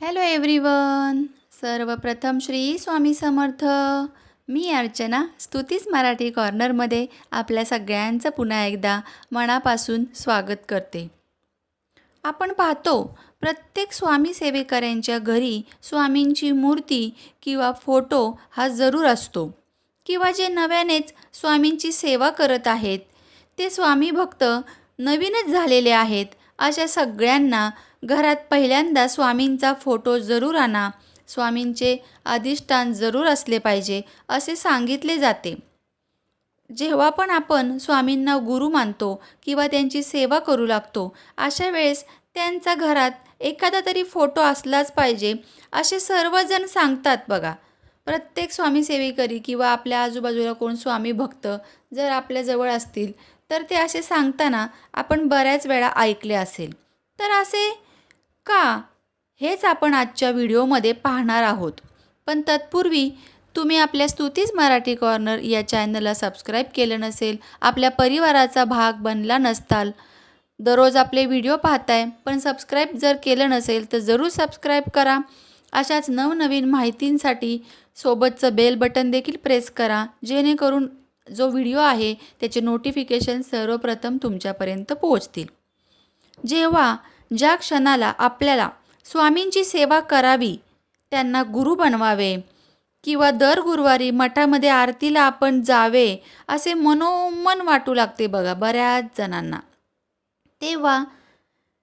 Hello everyone सर्वप्रथम श्री स्वामी समर्थ. मी अर्चना स्तुतीच मराठी कॉर्नरमध्ये आपल्या सगळ्यांचं पुन्हा एकदा मनापासून स्वागत करते. आपण पाहतो प्रत्येक स्वामी सेवेकऱ्यांच्या घरी स्वामींची मूर्ती किंवा फोटो हा जरूर असतो. किंवा जे नव्यानेच स्वामींची सेवा करत आहेत ते स्वामी भक्त नवीनच झालेले आहेत अशा सगळ्यांना घरात पहिल्यांदा स्वामींचा फोटो जरूर आणा. स्वामींचे अधिष्ठान जरूर असले पाहिजे असे सांगितले जाते. जेव्हा पण आपण स्वामींना गुरु मानतो किंवा त्यांची सेवा करू लागतो अशा वेळेस त्यांचा घरात एखादा तरी फोटो असलाच पाहिजे असे सर्वजण सांगतात बघा. प्रत्येक स्वामी सेवेकरी किंवा आपल्या आजूबाजूला कोण स्वामी भक्त जर आपल्याजवळ असतील तर ते असे सांगताना आपण बऱ्याच वेळा ऐकले असेल. तर असे का? हेच आपण आजच्या व्हिडिओमध्ये पाहणार आहोत. पण तत्पूर्वी तुम्ही आपल्या स्तुतीच मराठी कॉर्नर या चॅनलला सबस्क्राईब केलं नसेल आपल्या परिवाराचा भाग बनला नसताल दररोज आपले व्हिडिओ पाहताय पण सबस्क्राईब जर केलं नसेल तर जरूर सबस्क्राईब करा. अशाच नवनवीन माहितींसाठी सोबतचं बेल बटन देखील प्रेस करा जेणेकरून जो व्हिडिओ आहे त्याचे नोटिफिकेशन सर्वप्रथम तुमच्यापर्यंत पोहोचतील. जेव्हा ज्या क्षणाला आपल्याला स्वामींची सेवा करावी त्यांना गुरु बनवावे किंवा दर गुरुवारी मठामध्ये आरतीला आपण जावे असे मनोमन वाटू लागते बघा बऱ्याच जणांना. तेव्हा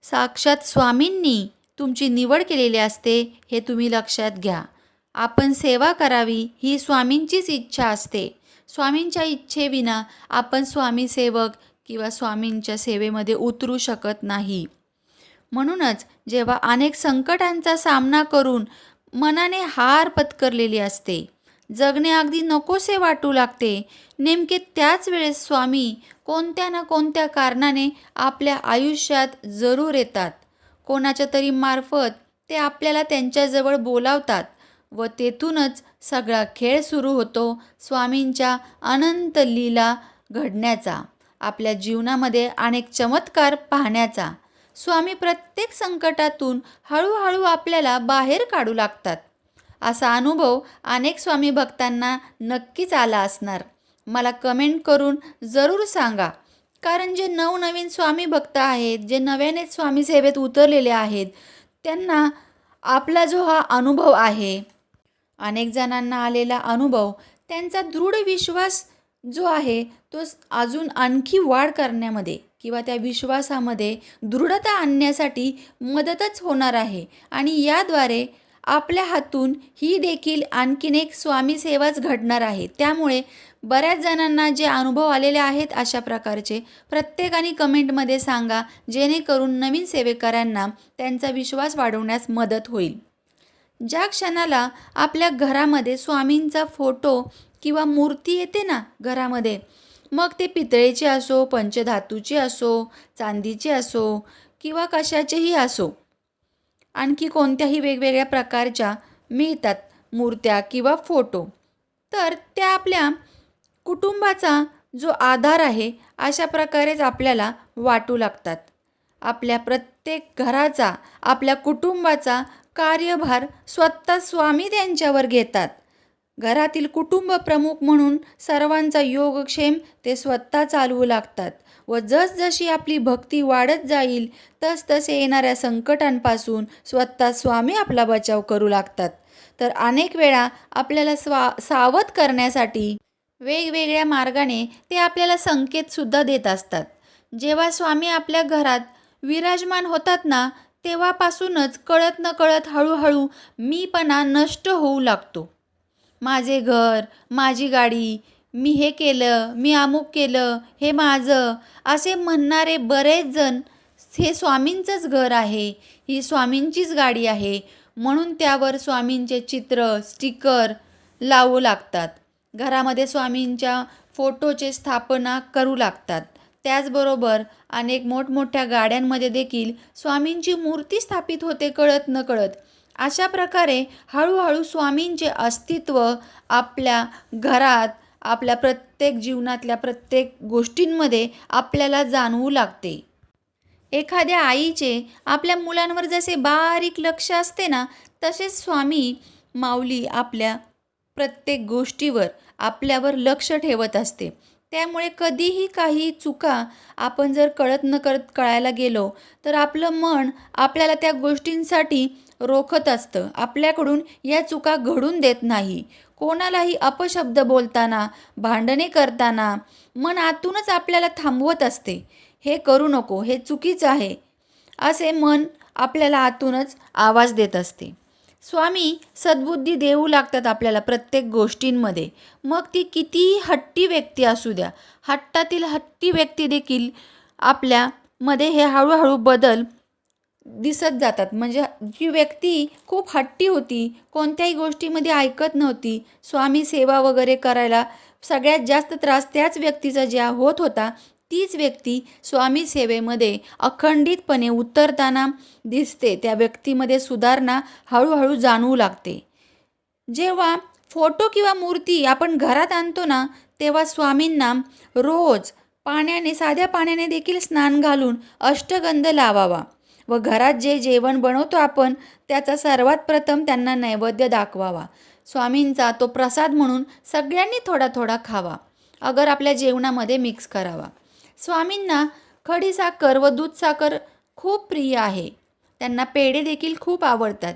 साक्षात स्वामींनी तुमची निवड केलेली असते हे तुम्ही लक्षात घ्या. आपण सेवा करावी ही स्वामींचीच इच्छा असते. स्वामींच्या इच्छेविना आपण स्वामी सेवक किंवा स्वामींच्या सेवेमध्ये उतरू शकत नाही. म्हणूनच जेव्हा अनेक संकटांचा सामना करून मनाने हार पत्करलेली असते. जगणे अगदी नकोसे वाटू लागते. नेमके त्याच वेळेस स्वामी कोणत्या ना कोणत्या कारणाने आपल्या आयुष्यात जरूर येतात. कोणाच्या तरी मार्फत ते आपल्याला त्यांच्याजवळ बोलावतात व तेथूनच सगळा खेळ सुरू होतो स्वामींच्या अनंत लीला घडण्याचा आपल्या जीवनामध्ये अनेक चमत्कार पाहण्याचा. स्वामी प्रत्येक संकटातून हळूहळू आपल्याला बाहेर काढू लागतात. असा अनुभव अनेक स्वामी भक्तांना नक्कीच आला असणार. मला कमेंट करून जरूर सांगा. कारण जे नवनवीन स्वामी भक्त आहेत जे नव्यानेच स्वामी सेवेत उतरलेले आहेत त्यांना आपला जो हा अनुभव आहे अनेक जणांना आलेला अनुभव त्यांचा दृढ विश्वास जो आहे तो अजून आणखी वाढ करण्यामध्ये किंवा त्या विश्वासामध्ये दृढता आणण्यासाठी मदतच होणार आहे. आणि याद्वारे आपल्या हातून ही देखील आणखीन एक स्वामीसेवाच घडणार आहे. त्यामुळे बऱ्याच जणांना जे अनुभव आलेले आहेत अशा प्रकारचे प्रत्येकाने कमेंटमध्ये सांगा जेणेकरून नवीन सेवेकरांना त्यांचा विश्वास वाढवण्यास मदत होईल. ज्या क्षणाला आपल्या घरामध्ये स्वामींचा फोटो किंवा मूर्ती येते ना घरामध्ये मग ते पितळेचे असो पंचधातूचे असो चांदीचे असो किंवा कशाचेही असो. आणखी कोणत्याही वेगवेगळ्या प्रकारच्या मिळतात मूर्त्या किंवा फोटो. तर त्या आपल्या कुटुंबाचा जो आधार आहे अशा प्रकारेच आपल्याला वाटू लागतात. आपल्या प्रत्येक घराचा आपल्या कुटुंबाचा कार्यभार स्वतः स्वामी त्यांच्यावर घेतात. घरातील कुटुंब प्रमुख म्हणून सर्वांचा योगक्षेम ते स्वतः चालवू लागतात व जसजशी आपली भक्ती वाढत जाईल तसतसे येणाऱ्या संकटांपासून स्वतः स्वामी आपला बचाव करू लागतात. तर अनेक वेळा आपल्याला स्वा सावध करण्यासाठी वेगवेगळ्या मार्गाने ते आपल्याला संकेतसुद्धा देत असतात. जेव्हा स्वामी आपल्या घरात विराजमान होतात ना तेव्हापासूनच कळत न कळत हळूहळू मीपणा नष्ट होऊ लागतो. माझे घर माझी गाडी मी हे केलं मी अमुक केलं हे माझं असे म्हणणारे बरेच जण हे स्वामींचंच घर आहे ही स्वामींचीच गाडी आहे. म्हणून त्यावर स्वामींचे चित्र स्टिकर लावू लागतात. घरामध्ये स्वामींच्या फोटोचे स्थापना करू लागतात. त्याचबरोबर अनेक मोठमोठ्या गाड्यांमध्ये देखील स्वामींची मूर्ती स्थापित होते कळत न कळत अशा प्रकारे हळूहळू स्वामींचे अस्तित्व आपल्या घरात आपल्या प्रत्येक जीवनातल्या प्रत्येक गोष्टींमध्ये आपल्याला जाणवू लागते. एखाद्या आईचे आपल्या मुलांवर जसे बारीक लक्ष असते ना तसेच स्वामी माऊली आपल्या प्रत्येक गोष्टीवर आपल्यावर लक्ष ठेवत असते. त्यामुळे कधीही काही चुका आपण जर कळत न करत कळायला गेलो तर आपलं मन आपल्याला त्या गोष्टींसाठी रोखत असतं. आपल्याकडून या चुका घडून देत नाही. कोणालाही अपशब्द बोलताना भांडणे करताना मन आतूनच आपल्याला थांबवत असते. हे करू नको हे चुकीचं आहे असे मन आपल्याला आतूनच आवाज देत असते. स्वामी सद्बुद्धी देऊ लागतात आपल्याला प्रत्येक गोष्टींमध्ये. मग ती कितीही हट्टी व्यक्ती असू द्या हट्टातील हट्टी व्यक्ती देखील आपल्यामध्ये हे हळूहळू बदल दिसत जातात. म्हणजे जी व्यक्ती खूप हट्टी होती कोणत्याही गोष्टीमध्ये ऐकत नव्हती स्वामी सेवा वगैरे करायला सगळ्यात जास्त त्रास त्याच व्यक्तीचा ज्या होत होता तीच व्यक्ती स्वामी सेवेमध्ये अखंडितपणे उतरताना दिसते. त्या व्यक्तीमध्ये सुधारणा हळूहळू जाणवू लागते. जेव्हा फोटो किंवा मूर्ती आपण घरात आणतो ना तेव्हा स्वामींना रोज पाण्याने साध्या पाण्याने देखील स्नान घालून अष्टगंध लावावा. व घरात जे जेवण बनवतो आपण त्याचा सर्वात प्रथम त्यांना नैवेद्य दाखवावा. स्वामींचा तो प्रसाद म्हणून सगळ्यांनी थोडा थोडा खावा. अगर आपल्या जेवणामध्ये मिक्स करावा. स्वामींना खडीसाखर व दूधसाखर खूप प्रिय आहे. त्यांना पेढे देखील खूप आवडतात.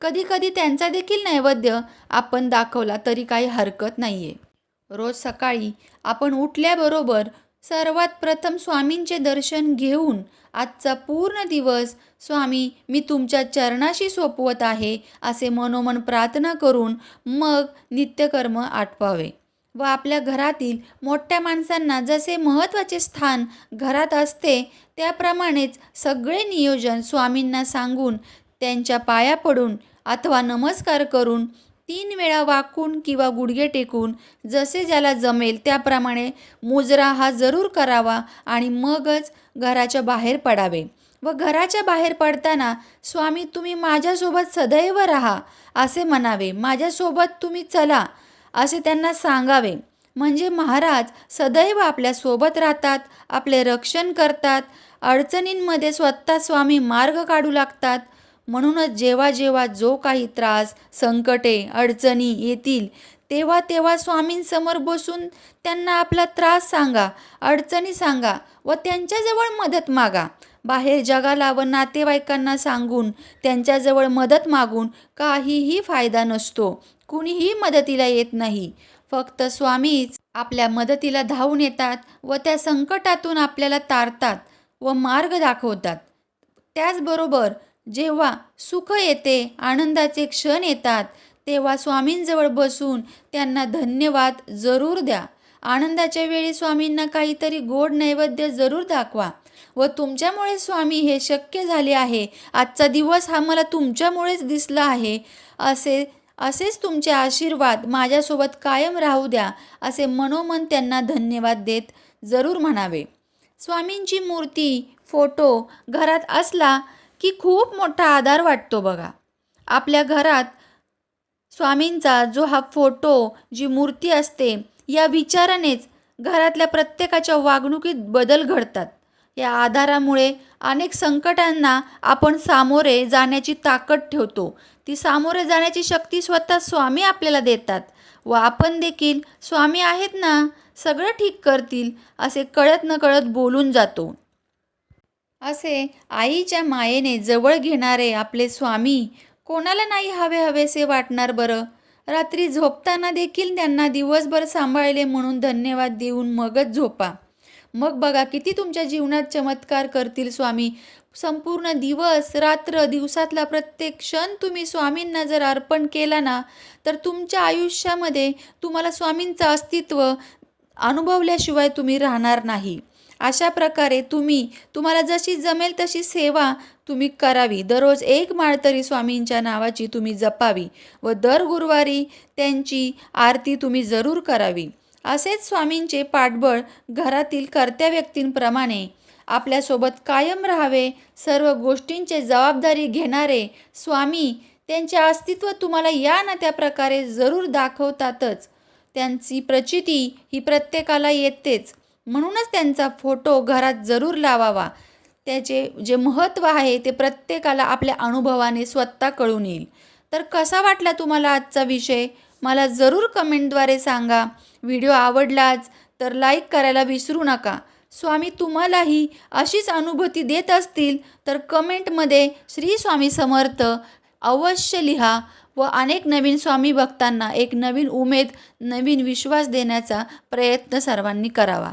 कधीकधी त्यांचा देखील नैवेद्य आपण दाखवला तरी काही हरकत नाही आहे रोज सकाळी आपण उठल्याबरोबर सर्वात प्रथम स्वामींचे दर्शन घेऊन आजचा पूर्ण दिवस स्वामी मी तुमच्या चरणाशी सोपवत आहे असे मनोमन प्रार्थना करून मग नित्यकर्म आटपावे. व आपल्या घरातील मोठ्या माणसांना जसे महत्त्वाचे स्थान घरात असते त्याप्रमाणेच सगळे नियोजन स्वामींना सांगून त्यांच्या पाया पडून अथवा नमस्कार करून तीन वेळा वाकून किंवा गुडघे टेकून जसे ज्याला जमेल त्याप्रमाणे मुजरा हा जरूर करावा आणि मगच घराच्या बाहेर पडावे. व घराच्या बाहेर पडताना स्वामी तुम्ही माझ्यासोबत सदैव राहा असे म्हणावे. माझ्यासोबत तुम्ही चला असे त्यांना सांगावे. म्हणजे महाराज सदैव आपल्यासोबत राहतात आपले रक्षण करतात अडचणींमध्ये स्वतः स्वामी मार्ग काढू लागतात म्हणूनच जेव्हा जेव्हा जो काही त्रास संकटे अडचणी येतील तेव्हा तेव्हा स्वामींसमोर बसून त्यांना आपला त्रास सांगा अडचणी सांगा व त्यांच्याजवळ मदत मागा. बाहेर जगाला व नातेवाईकांना सांगून त्यांच्याजवळ मदत मागून काहीही फायदा नसतो कुणीही मदतीला येत नाही. फक्त स्वामीच आपल्या मदतीला धावून येतात व त्या संकटातून आपल्याला तारतात व मार्ग दाखवतात. त्याचबरोबर जेव्हा सुख येते आनंदाचे क्षण येतात तेव्हा स्वामींजवळ बसून त्यांना धन्यवाद जरूर द्या. आनंदाच्या वेळी स्वामींना काहीतरी गोड नैवेद्य जरूर दाखवा व तुमच्यामुळे स्वामी हे शक्य झाले आहे. आजचा दिवस हा मला तुमच्यामुळेच दिसला आहे. असे असेच तुमचे आशीर्वाद माझ्यासोबत कायम राहू द्या असे मनोमन त्यांना धन्यवाद देत जरूर म्हणावे. स्वामींची मूर्ती फोटो घरात असला की खूप मोठा आधार वाटतो बघा. आपल्या घरात स्वामींचा जो हा फोटो जी मूर्ती असते या विचारानेच घरातल्या प्रत्येकाच्या वागणुकीत बदल घडतात. या आधारामुळे अनेक संकटांना आपण सामोरे जाण्याची ताकद ठेवतो. ती सामोरे जाण्याची शक्ती स्वतः स्वामी आपल्याला देतात व आपण देखील स्वामी आहेत ना सगळं ठीक करतील असे कळत न कळत बोलून जातो. असे आईच्या मायेने जवळ घेणारे आपले स्वामी कोणाला नाही हवे हवेसे वाटणार बरं? रात्री झोपताना देखील त्यांना दिवसभर सांभाळले म्हणून धन्यवाद देऊन मगच झोपा. मग बघा किती तुमच्या जीवनात चमत्कार करतील स्वामी. संपूर्ण दिवस रात्र दिवसातला प्रत्येक क्षण तुम्ही स्वामींना जर अर्पण केला ना तर तुमच्या आयुष्यामध्ये तुम्हाला स्वामींचं अस्तित्व अनुभवल्याशिवाय तुम्ही राहणार नाही. अशा प्रकारे तुम्ही तुम्हाला जशी जमेल तशी सेवा तुम्ही करावी. दररोज एक माळ तरी स्वामींच्या नावाची तुम्ही जपावी व दर गुरुवारी त्यांची आरती तुम्ही जरूर करावी. असेच स्वामींचे पाठबळ घरातील कर्त्या व्यक्तींप्रमाणे आपल्यासोबत कायम राहावे सर्व गोष्टींचे जबाबदारी घेणारे स्वामी त्यांचे अस्तित्व तुम्हाला या ना त्या प्रकारे जरूर दाखवतातच. त्यांची प्रचिती ही प्रत्येकाला येतेच. म्हणूनच त्यांचा फोटो घरात जरूर लावावा. त्याचे जे महत्त्व आहे ते प्रत्येकाला आपल्या अनुभवाने स्वतः कळून येईल. तर कसा वाटला तुम्हाला आजचा विषय? मला जरूर कमेंटद्वारे सांगा. व्हिडिओ आवडलाच तर लाईक करायला विसरू नका. स्वामी तुम्हालाही अशीच अनुभूती देत असतील तर कमेंटमध्ये श्री स्वामी समर्थ अवश्य लिहा व अनेक नवीन स्वामी भक्तांना एक नवीन उमेद नवीन विश्वास देण्याचा प्रयत्न सर्वांनी करावा.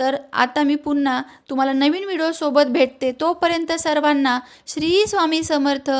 तर आता मी पुन्हा तुम्हाला नवीन व्हिडिओसोबत भेटते. तोपर्यंत सर्वांना श्री स्वामी समर्थ.